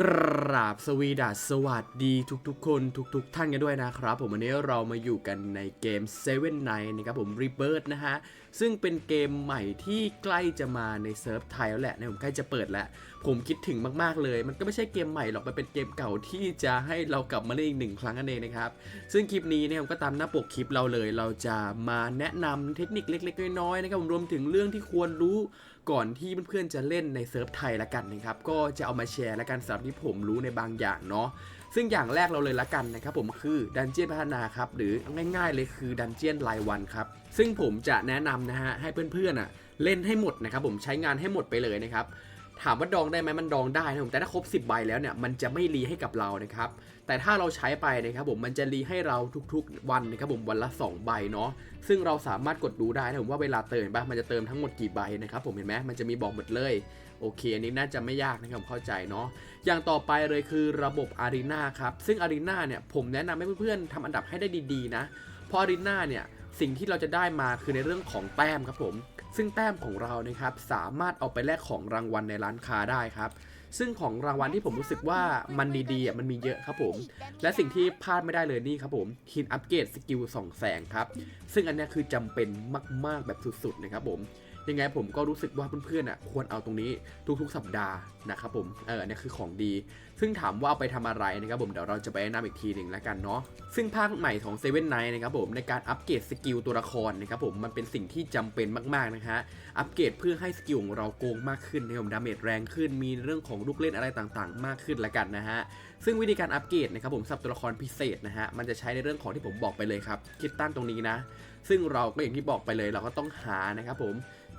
กราบสวีดัสสวัสดีทุกๆ คนทุกๆท่านกันด้วยนะครับ ผมวันนี้เรามาอยู่กันในเกม Seven Night นะครับผม Rebirth นะฮะ ซึ่งเป็นเกมใหม่ที่ใกล้จะมาในเซิร์ฟไทยแล้วแหละนะผมใกล้จะเปิดแล้ว ผมคิดถึงมากๆเลย มันก็ไม่ใช่เกมใหม่หรอก มันเป็นเกมเก่าที่จะให้เรากลับมาเล่นอีกหนึ่งครั้งนั่นเองนะครับ ซึ่งคลิปนี้เนี่ยผมก็ตามหน้าปกคลิปเราเลย เราจะมาแนะนำเทคนิคเล็ก ๆ น้อยๆนะครับผมรวมถึงเรื่องที่ควรรู้ ก่อนที่เพื่อนๆจะเล่นในเซิร์ฟไทยละกันนะครับก็จะเอามาแชร์ละกันสำหรับที่ผมรู้ในบางอย่างเนาะซึ่งอย่างแรกเราเลยละกันนะครับผมคือดันเจียนพัฒนาครับหรือง่ายๆเลยคือดันเจียนรายวันครับซึ่งผมจะแนะนำนะฮะให้เพื่อนๆอะเล่นให้หมดนะครับผมใช้งานให้หมดไปเลยนะครับ ถามว่าดองได้ไหมมันดองได้นะผมแต่ถ้าครบ 10 ใบแล้วเนี่ยมันจะไม่รีให้กับเรานะครับแต่ถ้าเราใช้ไปนะครับผมมันจะรีให้เราทุกๆ วันนะครับผมวันละ 2 ใบเนาะซึ่งเราสามารถกดดูได้นะผมว่าเวลาเติมบ้างมันจะเติมทั้งหมดกี่ใบนะครับผมเห็นไหมมันจะมีบอกหมดเลยโอเคอันนี้น่าจะไม่ยากนะครับเข้าใจเนาะอย่างต่อไปเลยคือระบบ Arena ครับซึ่ง Arena เนี่ยผมแนะนำให้เพื่อนๆทำอันดับให้ได้ดีๆนะเพราะ Arena เนี่ยสิ่งที่เราจะได้มาคือในเรื่องของแต้มครับผม ซึ่งแต้มของเรานะครับสามารถเอาไปแลกของรางวัลในร้านค้าได้ครับ ซึ่งของรางวัลที่ผมรู้สึกว่ามันดีๆอะมันมีเยอะครับผม และสิ่งที่พลาดไม่ได้เลยนี่ครับผมหินอัปเกรดสกิลสองแสงครับ ซึ่งอันนี้คือจำเป็นมากๆแบบสุดๆนะครับผม ยังไงผมก็รู้สึกว่าเพื่อนๆอะควรเอาตรงนี้ทุกๆ สัปดาห์นะครับผมเออเนี่ยคือของดี ซึ่งถามว่าเอาไปทำอะไรนะครับผมเดี๋ยวเราจะไปแนะนำอีกทีหนึ่งแล้วกันเนาะซึ่งภาคใหม่ของ Seven Night นะครับผมในการอัปเกรดสกิลตัวละครนะครับผมมันเป็นสิ่งที่จำเป็นมากๆนะฮะอัปเกรดเพื่อให้สกิลของเราโกงมากขึ้นนะครับผมดาเมจแรงขึ้นมีเรื่องของลูกเล่นอะไรต่างๆ มากขึ้นละกันนะฮะ ซึ่งวิธีการอัปเกรดนะครับผมสำหรับตัวละครพิเศษนะฮะมันจะใช้ในเรื่องของที่ผมบอกไปเลยครับคิดตั้นตรงนี้นะ ซึ่งเราก็อย่างที่บอกไปเลย เราก็ต้องหานะครับผม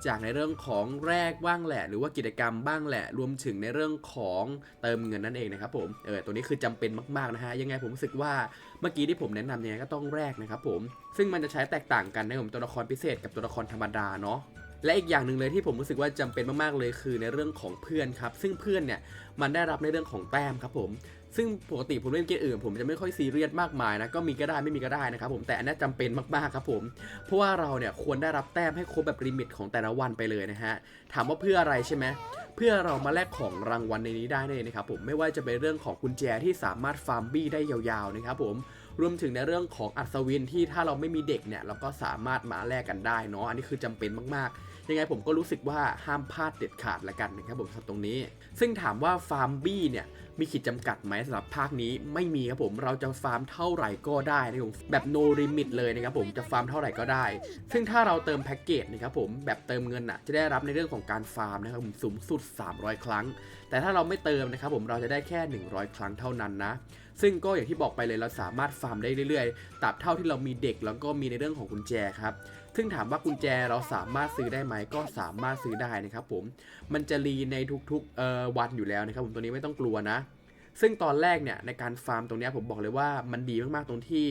จากในเรื่องของแรกบ้างแหละ หรือว่ากิจกรรมบ้างแหละ รวมถึงในเรื่องของเติมเงินนั่นเองนะครับผมเออตัวนี้คือจำเป็นมากๆนะฮะยังไงผมรู้สึกว่าเมื่อกี้ที่ผมแนะนำเนี่ยก็ต้องแรกนะครับผมซึ่งมันจะใช้แตกต่างกันในผมตัวละครพิเศษกับตัวละครธรรมดาเนาะและอีกอย่างหนึ่งเลยที่ผมรู้สึกว่าจำเป็นมากๆเลยคือในเรื่องของเพื่อนครับ ซึ่งเพื่อนเนี่ยมันได้รับในเรื่องของแต้มครับผม ซึ่งปกติผมเล่นเกมอื่นผมจะไม่ค่อยซีเรียสมากมายนะก็มีก็ได้ไม่มีก็ได้นะครับผมแต่อันนี้จำเป็นมากๆครับผมเพราะว่าเราเนี่ยควรได้รับแต้มให้ครบแบบลิมิตของแต่ละวันไปเลยนะฮะถามว่าเพื่ออะไรใช่ไหมเพื่อเรามาแลกของรางวัลในนี้ได้เลยนะครับผมไม่ว่าจะเป็นเรื่องของกุญแจที่สามารถฟาร์มบี้ได้ยาวๆนะครับผม รวมถึงในเรื่องของอัศวินที่ถ้าเราไม่มีเด็กเนี่ยเราก็สามารถมาแลกกันได้เนาะอันนี้คือจำเป็นมากๆ ยังไงผมก็รู้สึกว่าห้ามพลาดเด็ดขาดละกันนะครับผมสำหรับตรงนี้ ซึ่งถามว่าฟาร์มบี้เนี่ยมีขีดจำกัดไหมสำหรับภาคนี้ไม่มีครับผมเราจะฟาร์มเท่าไหร่ก็ได้นะครับผมแบบ no limit เลยนะครับผมจะฟาร์มเท่าไหร่ก็ได้ ซึ่งถ้าเราเติมแพ็กเกจนะครับผมแบบเติมเงินอะจะได้รับในเรื่องของการฟาร์มนะครับผมสูงสุด 300 ครั้ง แต่ถ้าเราไม่เติมนะครับผมเราจะได้แค่ 100 ครั้งเท่านั้นนะ ซึ่งก็อย่างที่บอกไปเลยเราสามารถฟาร์มได้เรื่อยๆตราบเท่าที่เรามีเด็กแล้วก็มีในเรื่องของกุญแจครับซึ่งถามว่ากุญแจเราสามารถซื้อได้ไหมก็สามารถซื้อได้นะครับผมมันจะรีในทุกๆเอ่อวันอยู่แล้วนะครับผมตัวนี้ไม่ต้องกลัวนะ ซึ่งตอนแรกเนี่ยในการฟาร์มตรงนี้ผมบอกเลยว่ามันดีมากๆตรงที่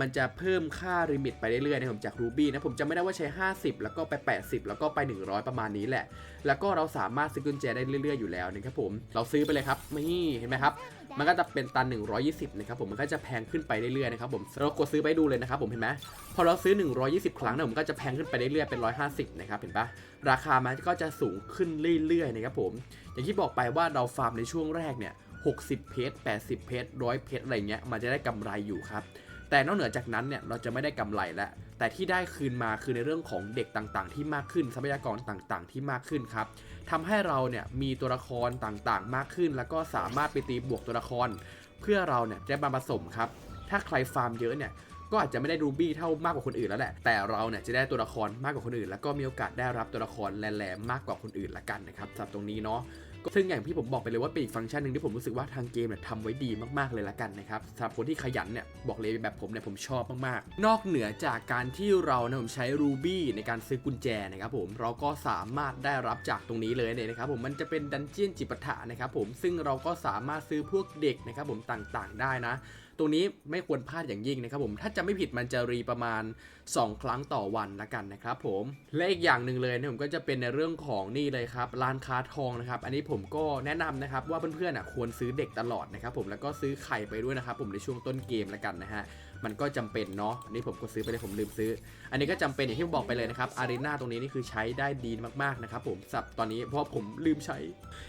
มันจะเพิ่มค่าลิมิตไปเรื่อยๆนะผมจากรูบี้นะผมจะไม่ได้ว่าใช้ 50 แล้วก็ไป 80 แล้วก็ไป 100 ประมาณนี้แหละ แล้วก็เราสามารถซื้อกุญแจได้เรื่อยๆอยู่แล้วนะครับผมเราซื้อไปเลยครับนี่เห็นไหมครับมันก็จะเป็นตัน 120 นะครับผมมันก็จะแพงขึ้นไปเรื่อยๆนะครับผมเรากดซื้อไปดูเลยนะครับผมเห็นไหมพอเราซื้อ 120 ครั้งเนี่ยผมก็จะแพงขึ้นไปเรื่อยๆเป็น 150 นะครับเห็นปะราคามันก็จะสูงขึ้นเรื่อยๆนะครับผม อย่างที่บอกไปว่าเราฟาร์มในช่วงแรกเนี่ย60 เพจ80 เพจ100 เพจอะไรเงี้ยมันจะได้กำไรอยู่ครับ แต่นอกเหนือจากนั้นเนี่ยเราจะไม่ได้กำไรแล้วแต่ที่ได้คืนมาคือในเรื่องของเด็กต่างๆ ที่มากขึ้นทรัพยากรต่างๆ ที่มากขึ้นครับทำให้เราเนี่ยมีตัวละครต่างๆ มากขึ้น แล้วก็สามารถไปตีบวกตัวละคร เพื่อเราเนี่ยจะมาผสมครับถ้าใครฟาร์มเยอะเนี่ยก็อาจจะไม่ได้รูบี้เท่ามากกว่าคนอื่นแล้วแหละ แต่เราเนี่ยจะได้ตัวละครมากกว่าคนอื่น แล้วก็มีโอกาสได้รับตัวละครแหลมๆมากกว่าคนอื่นละกันนะครับสำหรับตรงนี้เนาะ ซึ่งอย่างที่ผมบอกไปเลยว่าเป็นอีกฟังก์ชันหนึ่งที่ผมรู้สึกว่าทางเกมเนี่ยทำไว้ดีมากๆเลยละกันนะครับสำหรับคนที่ขยันเนี่ยบอกเลยแบบผมเนี่ยผมชอบมากๆ นอกเหนือจากการที่เราเนี่ยผมใช้ Ruby ในการซื้อกุญแจนะครับผมเราก็สามารถได้รับจากตรงนี้เลยเนี่ยนะครับผมมันจะเป็นดันเจียนจิปาถะนะครับผมซึ่งเราก็สามารถซื้อพวกเด็กนะครับผมต่างๆ ได้นะ ตรงนี้ไม่ควรพลาดอย่างยิ่งนะครับผม ถ้าจะไม่ผิดมันจะรีประมาณ 2 ครั้งต่อวันละกันนะครับผม และอีกอย่างหนึ่งเลยเนี่ยผมก็จะเป็นในเรื่องของนี่เลยครับร้านค้าทองนะครับ อันนี้ผมก็แนะนำนะครับว่าเพื่อนๆอะควรซื้อเด็กตลอดนะครับผมแล้วก็ซื้อไข่ไปด้วยนะครับผมในช่วงต้นเกมละกันนะฮะ มันก็จำเป็นเนาะอันนี้ผมก็ซื้อไปเลยผมลืมซื้อ อันนี้ก็จำเป็นอย่างที่ผมบอกไปเลยนะครับอารีนาตรงนี้นี่คือใช้ได้ดีมากๆนะครับผมสับตอนนี้เพราะผมลืมใช้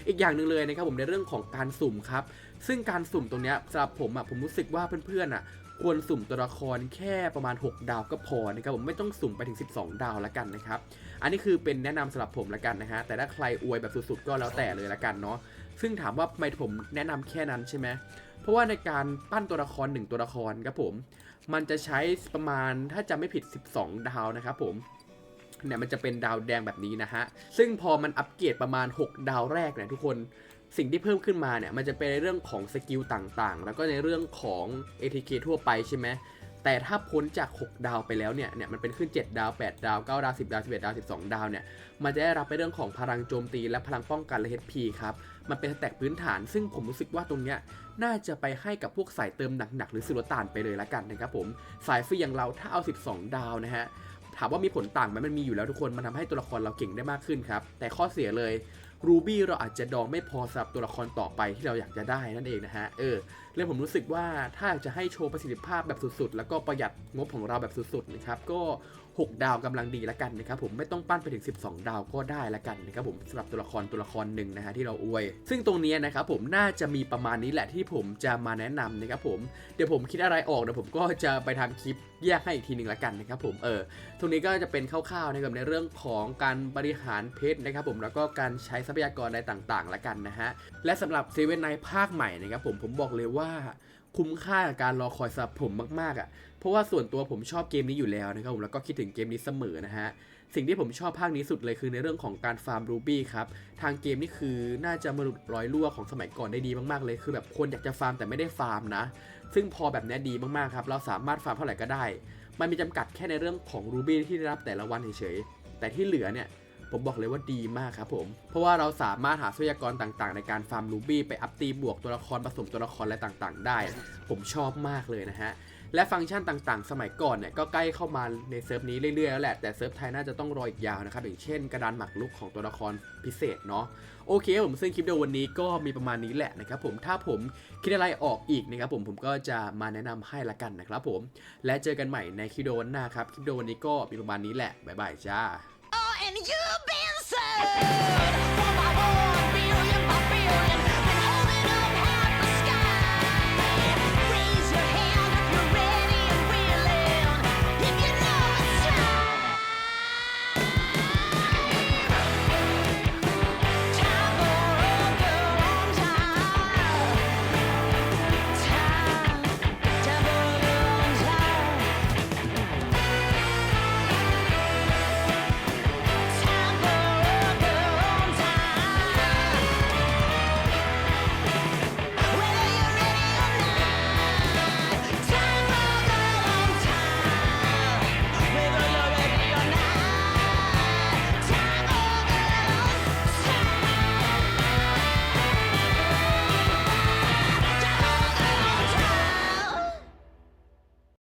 อีกอย่างหนึ่งเลยนะครับผมในเรื่องของการสุ่มครับ ซึ่งการสุ่มตรงนี้สำหรับผมอะผมรู้สึกว่าเพื่อนๆอะควรสุ่มตัวละครแค่ประมาณ 6 ดาวก็พอนะครับผมไม่ต้องสุ่มไปถึง 12 ดาวละกันนะครับ อันนี้คือเป็นแนะนำสำหรับผมละกันนะฮะแต่ถ้าใครอวยแบบสุดๆก็แล้วแต่เลยละกันเนาะซึ่งถามว่าทำไมผมแนะนำแค่นั้นใช่ไหมเพราะว่าในการปั้นตัวละคร 1 ตัวละครครับผม มันจะใช้ประมาณถ้าจำไม่ผิด 12 ดาวนะครับผมเนี่ยมันจะเป็นดาวแดงแบบนี้นะฮะ ซึ่งพอมันอัปเกรดประมาณ 6 ดาวแรกเนี่ยทุกคนสิ่งที่เพิ่มขึ้นมาเนี่ยมันจะเป็นในเรื่องของสกิลต่างๆ แล้วก็ในเรื่องของ ATK ทั่วไปใช่ไหม แต่ถ้าพ้นจาก 6 ดาวไปแล้วเนี่ยเนี่ยมันเป็นขึ้น 7 ดาว 8 ดาว 9 ดาว 10 ดาว 11 ดาว 12 ดาวเนี่ยมันจะได้รับในเรื่องของพลังโจมตีและพลังป้องกันและ HP ครับ มันเป็นสแต็กพื้นฐาน ซึ่งผมรู้สึกว่าตรงเนี้ยน่าจะไปให้กับพวกสายเติมหนักๆหรือสุลต่านไปเลยละกันนะครับผมสายฟรีอย่างเราถ้าเอา 12 ดาวนะฮะถามว่ามีผลต่างไหมมันมีอยู่แล้วทุกคนมันทำให้ตัวละครเราเก่งได้มากขึ้นครับแต่ข้อเสียเลยรูบี้เราอาจจะดองไม่พอสำหรับตัวละครต่อไปที่เราอยากจะได้นั่นเองนะฮะเออ เลยผมรู้สึกว่าถ้าจะให้โชว์ประสิทธิภาพแบบสุดๆ แล้วก็ประหยัดงบของเราแบบสุดๆนะครับก็ 6 ดาวกำลังดีละกันนะครับผมไม่ต้องปั้นไปถึง 12 ดาวก็ได้ละกันนะครับผมสำหรับตัวละครตัวละครหนึ่งนะฮะที่เราอวย ซึ่งตรงนี้นะครับผมน่าจะมีประมาณนี้แหละที่ผมจะมาแนะนำนะครับผมเดี๋ยวผมคิดอะไรออกเดี๋ยวผมก็จะไปทำคลิปแยกให้อีกทีหนึ่งละกันนะครับผมเออตรงนี้ก็จะเป็นคร่าวๆนะครับในเรื่องของการบริหารเพชรนะครับผมแล้วก็การใช้ทรัพยากรอะไรต่างๆละกันนะฮะและสำหรับเซเว่นไนภาคใหม่นะครับผมผมบอกเลยว่าคุ้มค่ากับการรอคอยสำหรับผมมากๆอะ เพราะว่าส่วนตัวผมชอบเกมนี้อยู่แล้วนะครับผมแล้วก็คิดถึงเกมนี้เสมอนะฮะ สิ่งที่ผมชอบภาคนี้สุดเลยคือในเรื่องของการฟาร์มรูบี้ครับ ทางเกมนี่คือน่าจะมาหลุดร้อยรั่วของสมัยก่อนได้ดีมากๆเลย คือแบบคนอยากจะฟาร์มแต่ไม่ได้ฟาร์มนะ ซึ่งพอแบบนี้ดีมากๆครับ เราสามารถฟาร์มเท่าไหร่ก็ได้ มันมีจำกัดแค่ในเรื่องของรูบี้ที่ได้รับแต่ละวันเฉยๆ แต่ที่เหลือเนี่ย ผมบอกเลยว่าดีมากครับผม เพราะว่าเราสามารถหาทรัพยากรต่างๆ ในการฟาร์มรูบี้ไปอัพตีบวกตัวละครผสมตัวละครอะไรต่างๆ ได้ ผมชอบมากเลยนะฮะและฟังก์ชันต่างๆ สมัยก่อนเนี่ยก็ใกล้เข้ามาในเซิร์ฟนี้เรื่อยๆแล้วแหละ แต่เซิร์ฟไทยน่าจะต้องรออีกยาวนะครับ อย่างเช่นกระดานหมากรุกของตัวละครพิเศษเนาะโอเคผมซึ่งคลิปเดียววันนี้ก็มีประมาณนี้แหละนะครับผมถ้าผมคิดอะไรออกอีกนะครับผมผมก็จะมาแนะนำให้ละกันนะครับผมและเจอกันใหม่ในคลิปวิดีโอวันหน้าครับคลิปวิดีโอวันนี้ก็มีประมาณนี้แหละบ๊ายบายจ้า Road!